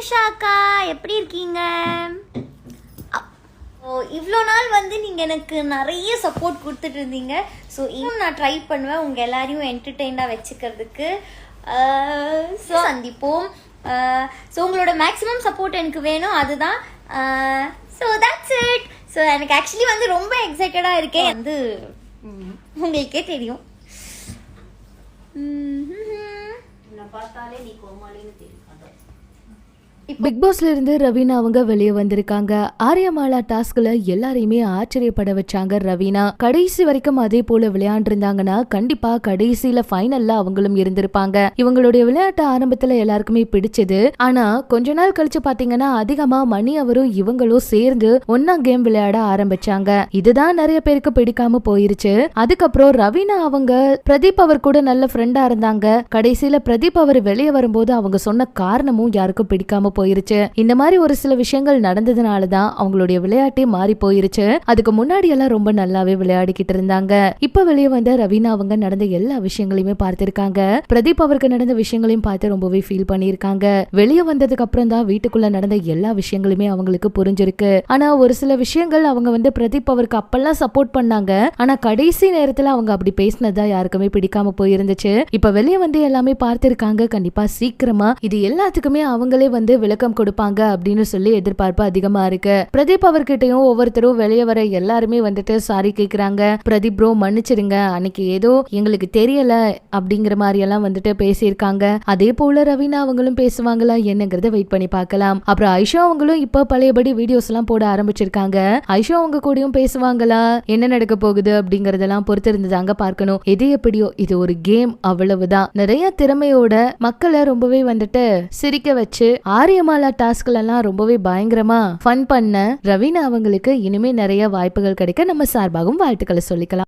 அனுஷா அக்கா எப்படி இருக்கீங்க? ஓ இவ்வளோ நாள் வந்து நீங்கள் எனக்கு நிறைய சப்போர்ட் கொடுத்துட்டு இருந்தீங்க ஸோ இன்னும் நான் ட்ரை பண்ணுவேன் உங்கள் எல்லாரையும் என்டர்டெயினாக வச்சுக்கிறதுக்கு. ஸோ சந்திப்போம். ஸோ உங்களோட மேக்ஸிமம் சப்போர்ட் எனக்கு வேணும் அதுதான். ஸோ தட்ஸ் இட் ஸோ எனக்கு ஆக்சுவலி வந்து ரொம்ப எக்ஸைட்டடாக இருக்கேன். வந்து உங்களுக்கே தெரியும். ம்ஹும். பிக் பாஸ்ல இருந்து ரவீனா அவங்க வெளியே வந்திருக்காங்க. ஆரியமாலா டாஸ்க்ல எல்லாரையுமே ஆச்சரியப்பட வச்சாங்க ரவீனா. கடைசி வரைக்கும் அதே போல விளையாண்டிருந்தாங்கன்னா கண்டிப்பா கடைசியில ஃபைனல்ல அவங்களும் இருந்திருப்பாங்க. இவங்களுடைய விளையாட்டு ஆரம்பத்துல எல்லாருக்குமே பிடிச்சது. ஆனா கொஞ்ச நாள் கழிச்சு பாத்தீங்கன்னா அதிகமா மணி அவரும் இவங்களும் சேர்ந்து ஒன்னா கேம் விளையாட ஆரம்பிச்சாங்க. இதுதான் நிறைய பேருக்கு பிடிக்காம போயிருச்சு. அதுக்கப்புறம் ரவீனா அவங்க பிரதீப் அவர் கூட நல்ல ஃப்ரெண்டா இருந்தாங்க. கடைசியில பிரதீப் அவர் வெளியே வரும்போது அவங்க சொன்ன காரணமும் யாருக்கும் பிடிக்காம போயிருச்சு. இந்த மாதிரி ஒரு சில விஷயங்கள் நடந்ததுனால தான் அவங்களுடைய விளையாட்டே மாறி போயிருச்சு. அதுக்கு முன்னாடி எல்லாம் ரொம்ப நல்லாவே விளையாடிக்கிட்டு இருந்தாங்க. இப்ப வெளியே வந்த ரவீனா அவங்க நடந்த எல்லா விஷயங்களையுமே பார்த்திருக்காங்க. பிரதீப் அவருக்கு நடந்த விஷயங்களையும் பார்த்து ரொம்பவே ஃபீல் பண்ணியிருக்காங்க. வெளியே வந்ததுக்கு அப்புறம் தான் வீட்டுக்குள்ள நடந்த எல்லா விஷயங்களுமே அவங்களுக்கு புரிஞ்சிருக்கு. ஆனா ஒரு சில விஷயங்கள் அவங்க வந்து பிரதீப் அவருக்கு அப்பெல்லாம் சப்போர்ட் பண்ணாங்க. ஆனா கடைசி நேரத்துல அவங்க அப்படி பேசினதா யாருக்குமே பிடிக்காம போயிருந்துச்சு. இப்ப வெளியே வந்து எல்லாமே பார்த்திருக்காங்க. கண்டிப்பா சீக்கிரமா இது எல்லாத்துக்குமே அவங்களே வந்து விளக்கம் கொடுப்பாங்க அப்படின்னு சொல்லி எதிர்பார்ப்பு அதிகமா இருக்கு. பிரதீப் அவர்கிட்டயும் ஒவ்வொருத்தரும் வெளியே வர எல்லாருமே வந்துட்டு சாரி கேக்குறாங்க. பிரதீப் ப்ரோ மன்னிச்சிருங்க அன்னைக்கு ஏதோ எங்களுக்கு தெரியல அப்படிங்கிற மாதிரி எல்லாம் வந்துட்டு பேசியிருக்காங்க. அதே போல ரவீனா அவங்களும் பேசுவாங்களா என்னங்கறத வெயிட் பண்ணி பார்க்கலாம். அப்புறம் ஐஷா அவங்களும் இப்ப பழையபடி வீடியோஸ் எல்லாம் போட ஆரம்பிச்சிருக்காங்க. ஐஷா அவங்க கூடயும் பேசுவாங்களா? என்ன நடக்க போகுது அப்படிங்கறதெல்லாம் பொறுத்து இருந்ததாங்க பார்க்கணும். எது எப்படியோ இது ஒரு கேம் அவ்வளவுதான். நிறைய திறமையோட மக்களை ரொம்பவே வந்துட்டு சிரிக்க வச்சு ஆரியமாலா டாஸ்க்ல எல்லாம் ரொம்பவே பயங்கரமா ஃபன் பண்ண ரவீனா அவங்களுக்கு இனிமே நிறைய வாய்ப்புகள் கிடைக்க நம்ம சார்பாகவும் வாழ்த்துக்களை சொல்லிக்கலாம்.